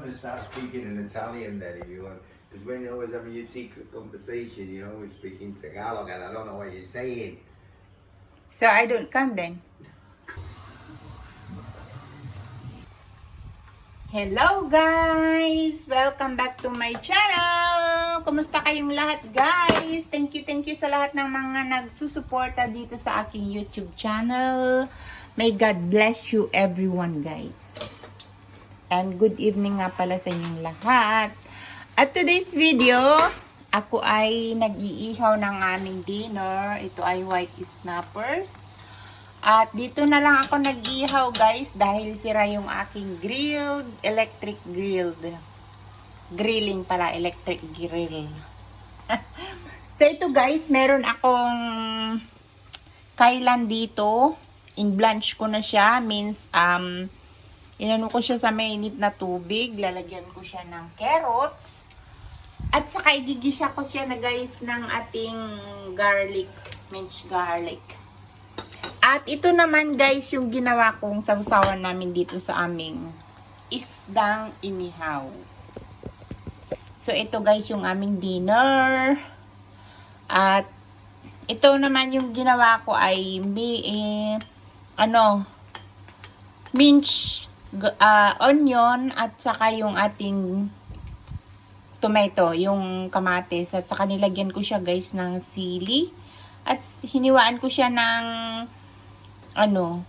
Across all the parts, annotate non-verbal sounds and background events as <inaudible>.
want to start speaking in Italian then if you want. Because when you always having your secret conversation, you always speak in Tagalog and I don't know what you're saying. So I don't come then. Hello guys! Welcome back to my channel! Kumusta kayong lahat guys? Thank you, thank you sa lahat ng mga nagsusuporta dito sa aking YouTube channel. May God bless you everyone guys. And good evening nga pala sa inyong lahat. At today's video, ako ay nag-iihaw ng aming dinner. Ito ay white snapper. At dito na lang ako nag-ihaw guys dahil sira yung aking grilled, electric grilled. Grilling pala, electric grill. <laughs> so ito guys, meron akong kailan dito. In blanch ko na siya. Means, um, inano ko siya sa mainit na tubig. Lalagyan ko siya ng carrots. At saka igigisa ko siya na guys ng ating garlic, minced garlic. At ito naman guys yung ginawa kong sausawan namin dito sa aming isdang inihaw. So ito guys yung aming dinner. At ito naman yung ginawa ko ay may eh, ano minced uh, onion at saka yung ating tomato, yung kamatis at saka nilagyan ko siya guys ng sili at hiniwaan ko siya ng ano,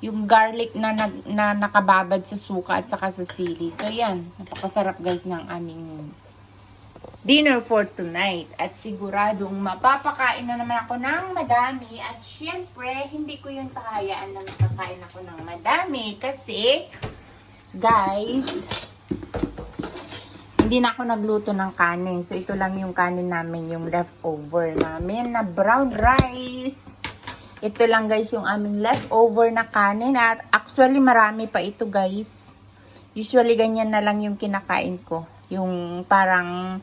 yung garlic na, nag, na nakababad sa suka at saka sa sili. So, yan. Napakasarap guys ng aming dinner for tonight. At siguradong mapapakain na naman ako ng madami. At syempre, hindi ko yun kahayaan na makakain ako ng madami. Kasi, guys, hindi na ako nagluto ng kanin. So, ito lang yung kanin namin, yung leftover namin na brown rice. Ito lang guys yung aming leftover na kanin. At actually marami pa ito guys. Usually ganyan na lang yung kinakain ko. Yung parang,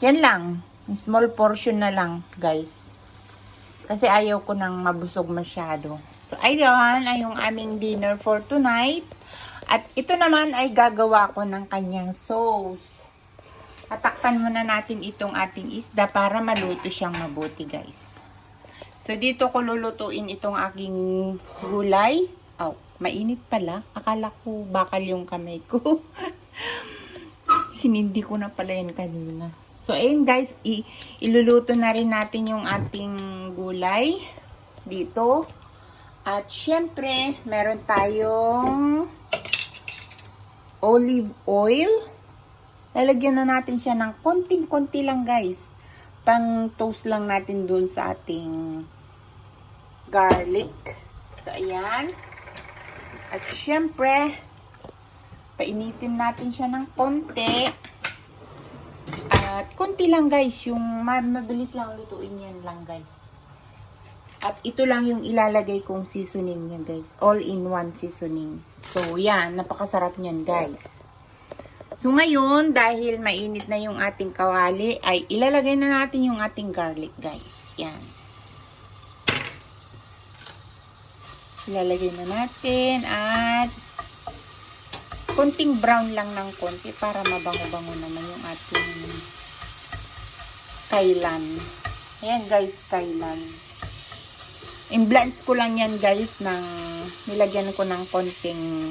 yan lang. Small portion na lang guys. Kasi ayaw ko nang mabusog masyado. So ayun ay yung aming dinner for tonight. At ito naman ay gagawa ko ng kanyang sauce. Tatakpan muna natin itong ating isda para maluto siyang mabuti guys. So, dito ko lulutuin itong aking gulay. Oh, mainit pala. Akala ko bakal yung kamay ko. <laughs> Sinindi ko na pala yan kanina. So, ayun guys, iluluto na rin natin yung ating gulay dito. At syempre, meron tayong olive oil. Lalagyan na natin siya ng konting-konti lang guys pang toast lang natin dun sa ating garlic. So, ayan. At syempre, painitin natin siya ng konti. At konti lang guys, yung mabilis lang lutuin yan lang guys. At ito lang yung ilalagay kong seasoning niya guys. All in one seasoning. So, yan. Napakasarap niyan guys. So ngayon, dahil mainit na yung ating kawali, ay ilalagay na natin yung ating garlic, guys. Yan. Ilalagay na natin at konting brown lang ng konti para mabango-bango naman yung ating kailan. Ayan guys, kailan. In-blanch ko lang yan guys ng nilagyan ko ng konting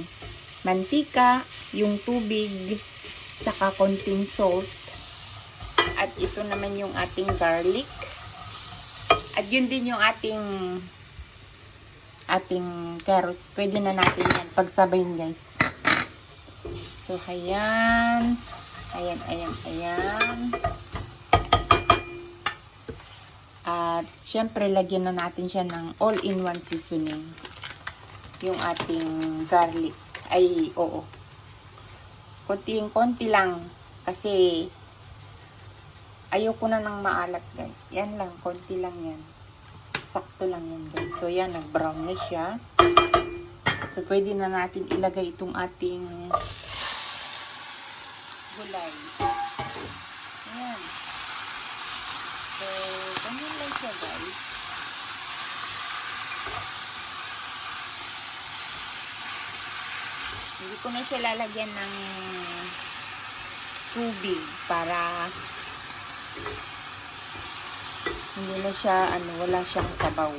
mantika, yung tubig, saka konting salt. At ito naman yung ating garlic. At yun din yung ating ating carrots. Pwede na natin yan pagsabayin guys. So, ayan. Ayan, ayan, ayan. At, syempre, lagyan na natin siya ng all-in-one seasoning. Yung ating garlic. Ay, oo konting-konti lang kasi ayoko na ng maalat guys. Yan lang, konti lang yan. Sakto lang yan guys. So yan, nag-brown na siya. So pwede na natin ilagay itong ating gulay. Ayan. So, guys. Hindi ko na siya lalagyan ng tubig para hindi na siya, ano, wala siyang sabaw.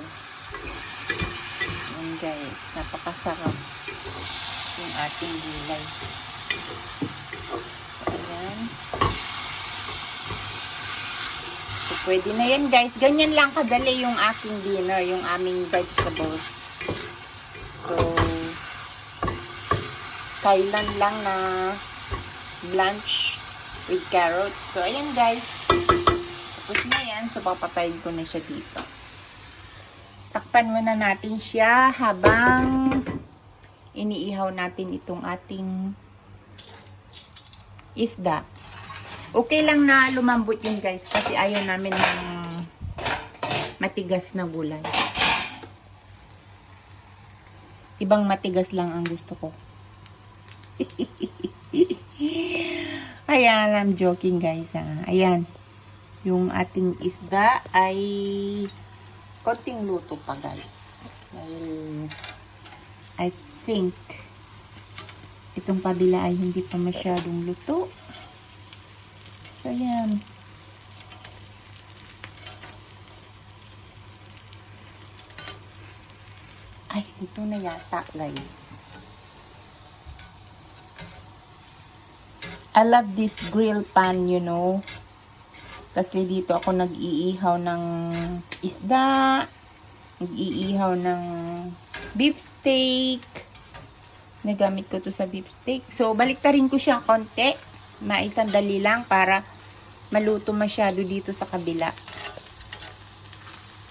Yan guys, napakasarap yung ating gulay. So, ayan. So, pwede na yan guys. Ganyan lang kadali yung aking dinner, yung aming vegetables. So, kailan lang na lunch with carrots. So, ayan guys. Tapos na yan. So, papatayin ko na siya dito. Takpan muna natin siya habang iniihaw natin itong ating isda. Okay lang na lumambot yun guys kasi ayaw namin ng matigas na gulay. Ibang matigas lang ang gusto ko. <laughs> Ayan, I'm joking guys. Ha? Ayan. Yung ating isda ay konting luto pa guys. Dahil I think itong kabila ay hindi pa masyadong luto. So, ayan. Ay, ito na yata guys. I love this grill pan, you know. Kasi dito ako nag-iihaw ng isda, nag-iihaw ng beef steak. Nagamit ko to sa beef steak. So, baliktarin ko siya konti. Maisandali lang para maluto masyado dito sa kabila.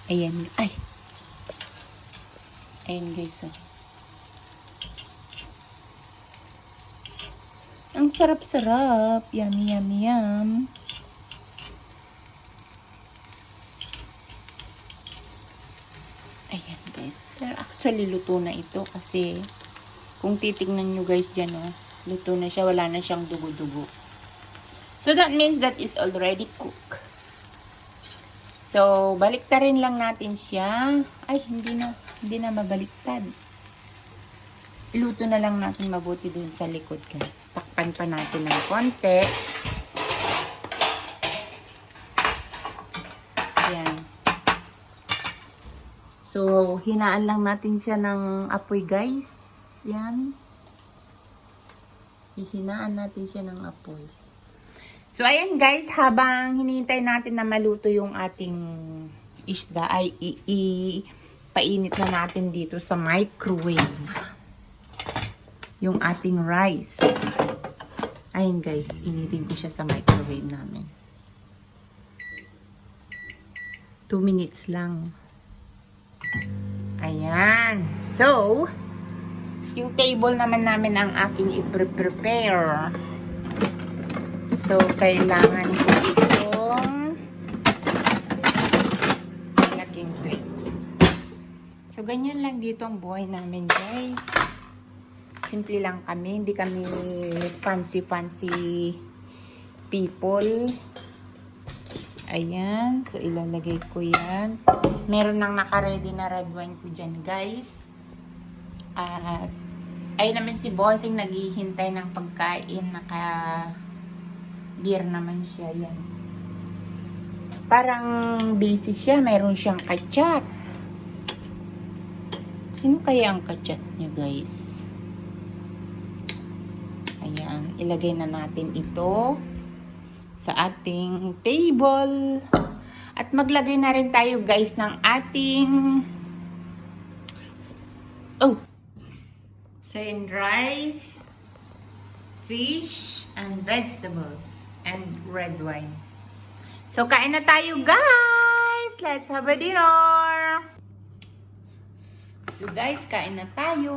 Ayan. Ay. Ayan guys. Oh. Ang sarap-sarap. Yummy, yummy, yum. Ayan guys. Pero actually luto na ito kasi kung titingnan nyo guys dyan oh, luto na siya. Wala na siyang dugo-dugo. So that means that is already cooked. So, baliktarin lang natin siya. Ay, hindi na, hindi na mabaliktad. Iluto na lang natin mabuti dun sa likod guys. Takpan pa natin ng konti. Ayan. So, hinaan lang natin siya ng apoy guys. Yan. Hihinaan natin siya ng apoy. So, ayan guys, habang hinihintay natin na maluto yung ating isda, ay i-painit na natin dito sa microwave yung ating rice. Ayun guys, initin ko siya sa microwave namin. 2 minutes lang. Ayan. So, yung table naman namin ang aking i-prepare. So, kailangan ko itong malaking plates. So, ganyan lang dito ang buhay namin, guys. Simple lang kami. Hindi kami fancy-fancy people. Ayan. So, ilalagay ko yan. Meron nang naka-ready na red wine ko dyan, guys. At, ay naman si Bossing naghihintay ng pagkain. Naka beer naman siya yan. Parang busy siya. Meron siyang kachat. Sino kaya ang kachat niya, guys? Ayan. Ilagay na natin ito sa ating table. At maglagay na rin tayo, guys, ng ating oh same rice, fish, and vegetables, and red wine. So, kain na tayo, guys! Let's have a dinner! So, guys, kain na tayo.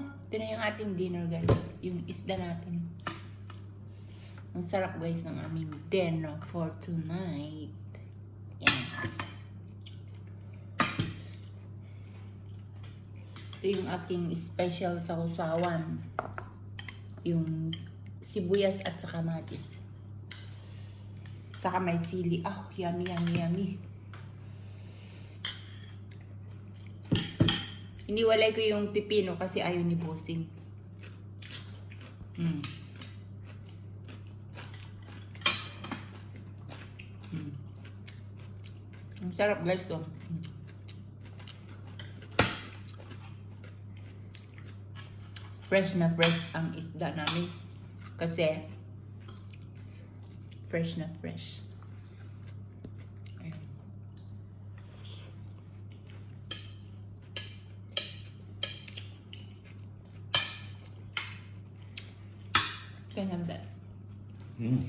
Ito na yung ating dinner, guys. Yung isda natin. Ang sarap, guys, ng aming dinner for tonight. Yan. Ito yung aking special sausawan. Yung sibuyas at saka kamatis. Saka may sili. Ah, yummy, yummy, yummy. Iniwalay ko yung pipino kasi ayaw ni Bossing. Mm. Mm. Ang sarap guys to. Mm. Fresh na fresh ang isda namin. Kasi fresh na fresh. Can have that. Mm.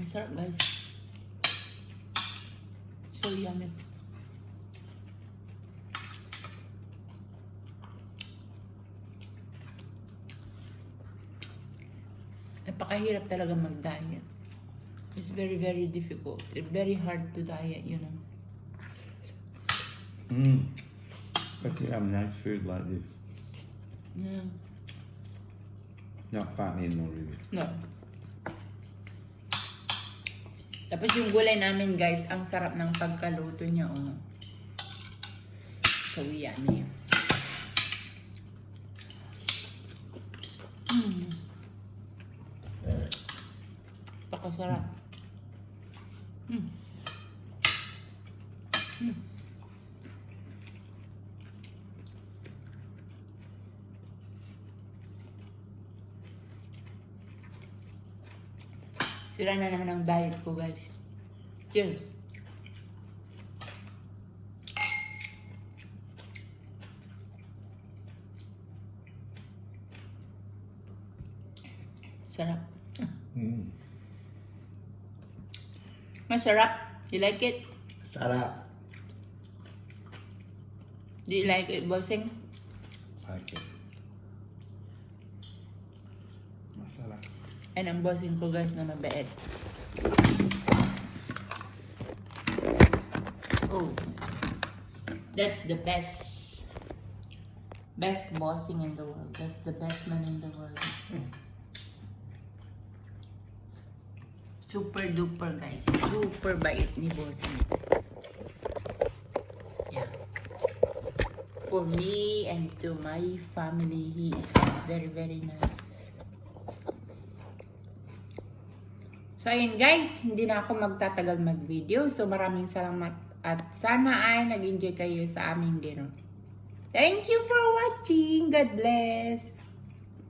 Ang sarap guys. So yummy. Napakahirap talaga mag-diet. It's very, very difficult. It's very hard to diet, you know. Mm. But you have nice food like this. Yeah. Not fattening or really. No. Tapos yung gulay namin guys, ang sarap ng pagkaluto niya. Oh. So yummy. Mm. Pakasarap. Mm. Mm. Sira na naman ang diet ko, guys. Cheers. Sarap. Mm. Masarap. You like it? Sarap. Do you like it, bossing? Like it. Masarap. And ang bossing ko, guys, na mabait. Oh. That's the best. Best bossing in the world. That's the best man in the world. Super duper, guys. Super bait ni bossing. Yeah. For me and to my family, he is very, very nice. So, ayun guys, hindi na ako magtatagal mag-video. So, maraming salamat at sana ay nag-enjoy kayo sa aming dinner. Thank you for watching. God bless.